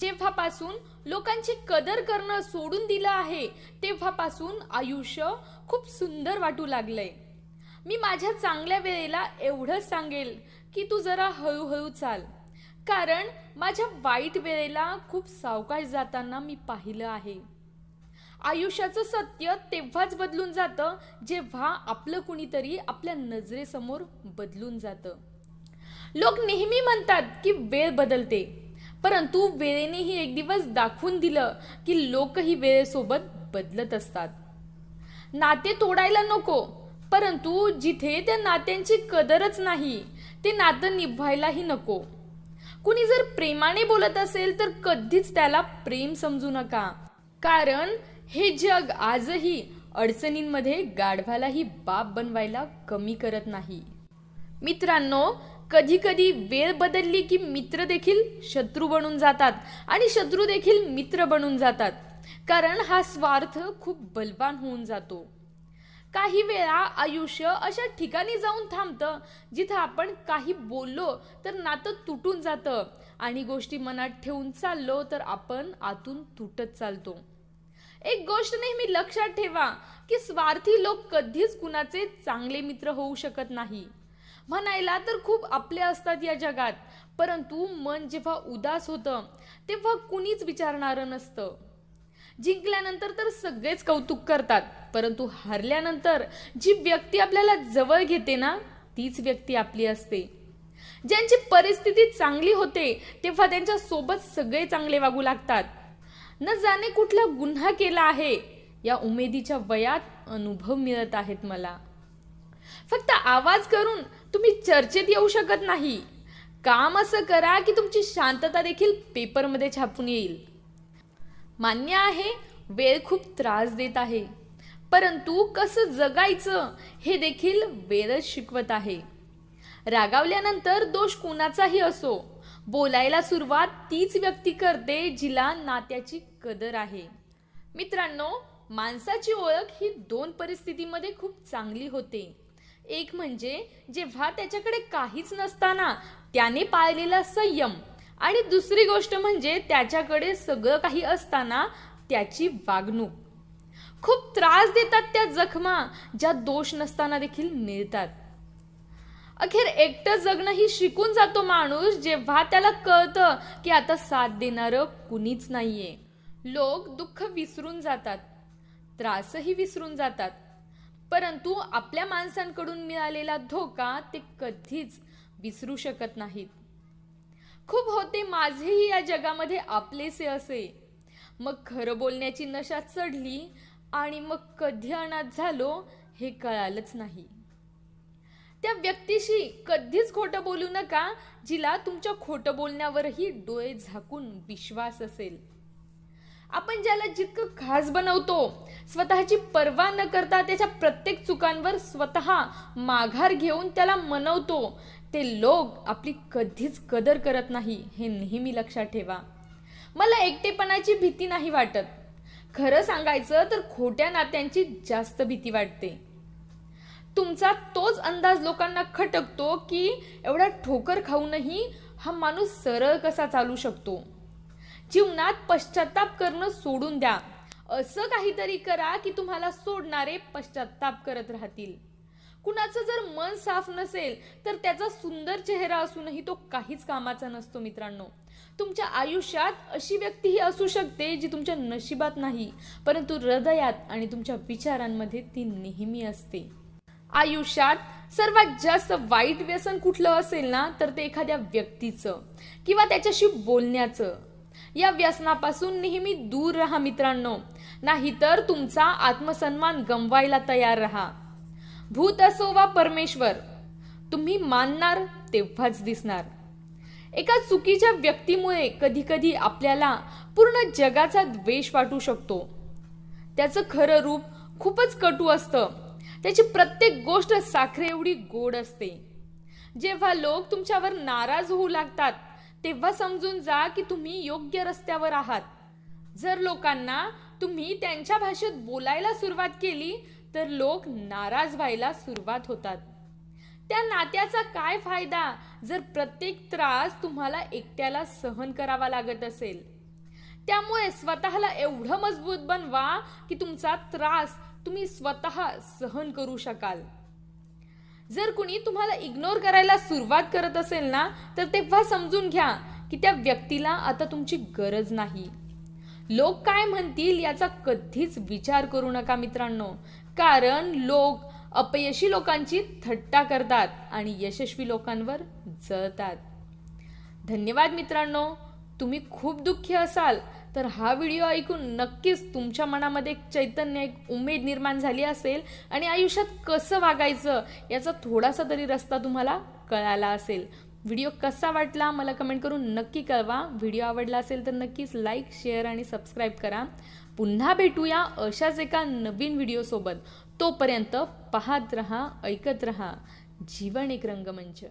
जेव्हापासून लोकांची कदर करणं सोडून दिलं आहे तेव्हापासून आयुष्य खूप सुंदर वाटू लागलंय. मी माझ्या चांगल्या वेळेला एवढंच सांगेल की तू जरा हळूहळू चाल. कारण माझ्या वाईट वेळेला खूप सावकाश जाताना मी पाहिलं आहे. आयुष्याचं सत्य तेव्हाच बदलून जातं जेव्हा आपलं कुणीतरी आपल्या नजरेसमोर बदलून जातं. लोक नेहमी म्हणतात की वेळ बदलते. परंतु वेळेनेही एक दिवस दाखवून दिलं की लोकही वेळेसोबत बदलत असतात. नाते तोडायला नको परंतु जिथे त्या नात्यांची कदरच नाही ते नातं निभवायलाही नको. कुणी जर प्रेमाने बोलत असेल तर कधीच त्याला प्रेम समजू नका. कारण हे जग आजही अडचणींमध्ये गाढवालाही बाप बनवायला कमी करत नाही. मित्रांनो कधी कधी वेळ बदलली की मित्र देखील शत्रू बनून जातात आणि शत्रू देखील मित्र बनून जातात. कारण हा स्वार्थ खूप बलवान होऊन जातो. काही वेळा आयुष्य अशा ठिकाणी जाऊन थांबतं जिथं आपण काही बोललो तर नातं तुटून जातं आणि गोष्टी मनात ठेवून चाललो तर आपण आतून तुटत चालतो. एक गोष्ट नेहमी लक्षात ठेवा की स्वार्थी लोक कधीच कुणाचे चांगले मित्र होऊ शकत नाही. म्हणायला तर खूप आपले असतात या जगात. परंतु मन जेव्हा उदास होतं तेव्हा कुणीच विचारणारं नसतं. जिंकल्यानंतर तर सगळेच कौतुक करतात परंतु हारल्यानंतर जी व्यक्ती आपल्याला जवळ घेते ना तीच व्यक्ती आपली असते. ज्यांची परिस्थिती चांगली होते तेव्हा त्यांच्यासोबत सगळे चांगले वागू लागतात. न जाणे कुठला गुन्हा केला आहे या उमेदीच्या वयात अनुभव मिळत आहेत मला. फक्त आवाज करून तुम्ही चर्चेत येऊ शकत नाही. काम असं करा की तुमची शांतता देखील पेपरमध्ये छापून येईल. मान्य आहे वेळ खूप त्रास देत आहे. परंतु कसं जगायचं हे देखील वेळच शिकवत आहे. रागावल्यानंतर दोष कुणाचाही असो बोलायला सुरुवात तीच व्यक्ती करते जिला नात्याची कदर आहे. मित्रांनो माणसाची ओळख ही दोन परिस्थितीमध्ये खूप चांगली होते. एक म्हणजे जेव्हा त्याच्याकडे काहीच नसताना त्याने पाळलेला संयम. आणि दुसरी गोष्ट म्हणजे त्याच्याकडे सगळं काही असताना त्याची वागणूक. खूप त्रास देतात त्या जखमा ज्या दोष नसताना देखील मिळतात. अखेर एकटं जगणं ही शिकून जातो माणूस जेव्हा त्याला कळतं की आता साथ देणारं कुणीच नाहीये. लोक दुःख विसरून जातात. त्रासही विसरून जातात. परंतु आपल्या माणसांकडून मिळालेला धोका ते कधीच विसरू शकत नाहीत. खूप होते माझेही या जगामध्ये आपलेसे असे. मग खरं बोलण्याची नशा चढली आणि मग कधी अनाथ झालो हे कळालंच नाही. त्या व्यक्तीशी कधीच खोटं बोलू नका जिला तुमच्या खोटं बोलण्यावरही डोळे झाकून विश्वास असेल. आपण ज्याला जितकं खास बनवतो स्वतःची पर्वा न करता त्याच्या प्रत्येक चुकांवर स्वतः माघार घेऊन त्याला मनवतो. ते लोक आपली कधीच कदर करत नाही हे नेहमी लक्षात ठेवा. मला एकटेपणाची भीती नाही वाटत. खरं सांगायचं तर खोट्या नात्यांची जास्त भीती वाटते. तुमचा तोच अंदाज लोकांना खटकतो की एवढा ठोकर खाऊनही हा माणूस सरळ कसा चालू शकतो? जीवनात पश्चाताप करणं सोडून द्या. असं काहीतरी करा की तुम्हाला सोडणारे पश्चाताप करत राहतील. कुणाचं जर मन साफ नसेल तर त्याचा सुंदर चेहरा असूनही तो काहीच कामाचा नसतो मित्रांनो. तुमच्या आयुष्यात अशी व्यक्तीही असू शकते जी तुमच्या नशिबात नाही परंतु हृदयात आणि तुमच्या विचारांमध्ये ती नेहमी असते. आयुष्यात सर्वात जास्त वाईट व्यसन कुठलं असेल ना तर ते एखाद्या व्यक्तीचं किंवा त्याच्याशी बोलण्याचं. या व्यसनापासून नेहमी दूर राहा मित्रांनो. नाहीतर तुमचा आत्मसन्मान गमवायला तयार राहा. भूत असो वा परमेश्वर तुम्ही मानणार तेव्हाच दिसणार. एका चुकीच्या व्यक्तीमुळे कधीकधी आपल्याला पूर्ण जगाचा द्वेष वाटू शकतो. त्याचं खरं रूप खूपच कटू असतं. त्याची प्रत्येक गोष्ट साखरे एवढी गोड असते. जेव्हा लोक तुमच्यावर नाराज होऊ लागतात तेव्हा समजून जा की तुम्ही योग्य रस्त्यावर आहात. जर लोकांना तुम्ही त्यांच्या भाषेत बोलायला सुरुवात केली तर लोक नाराज व्हायला सुरुवात होतात. त्या नात्याचा काय फायदा जर प्रत्येक त्रास तुम्हाला एकट्याला सहन करावा लागत असेल? त्यामुळे स्वतःला एवढं मजबूत बनवा की तुमचा त्रास तुम्ही स्वतः सहन करू शकाल. जर कुणी तुम्हाला इग्नोर करायला सुरुवात करत असेल ना तर तेव्हा समजून घ्या की त्या व्यक्तीला आता तुमची गरज नाही. लोक काय म्हणतील याचा कधीच विचार करू नका मित्रांनो. कारण लोक अपयशी लोकांची थट्टा करतात आणि यशस्वी लोकांवर जळतात. धन्यवाद मित्रांनो. तुम्ही खूप दुःखी असाल. तर हा व्हिडिओ ऐकून नक्कीच तुमच्या मनामध्ये एक चैतन्य एक उमेद निर्माण झाली असेल आणि आयुष्यात कसं वागायचं याचा थोडासा तरी रस्ता तुम्हाला कळाला असेल. व्हिडिओ कसा वाटला मला कमेंट करून नक्की कळवा. व्हिडिओ आवडला असेल तर नक्कीच लाईक शेअर आणि सबस्क्राईब करा. पुन्हा भेटूया अशाच एका नवीन व्हिडिओसोबत तोपर्यंत पाहत रहा ऐकत रहा. जीवन एक रंगमंच.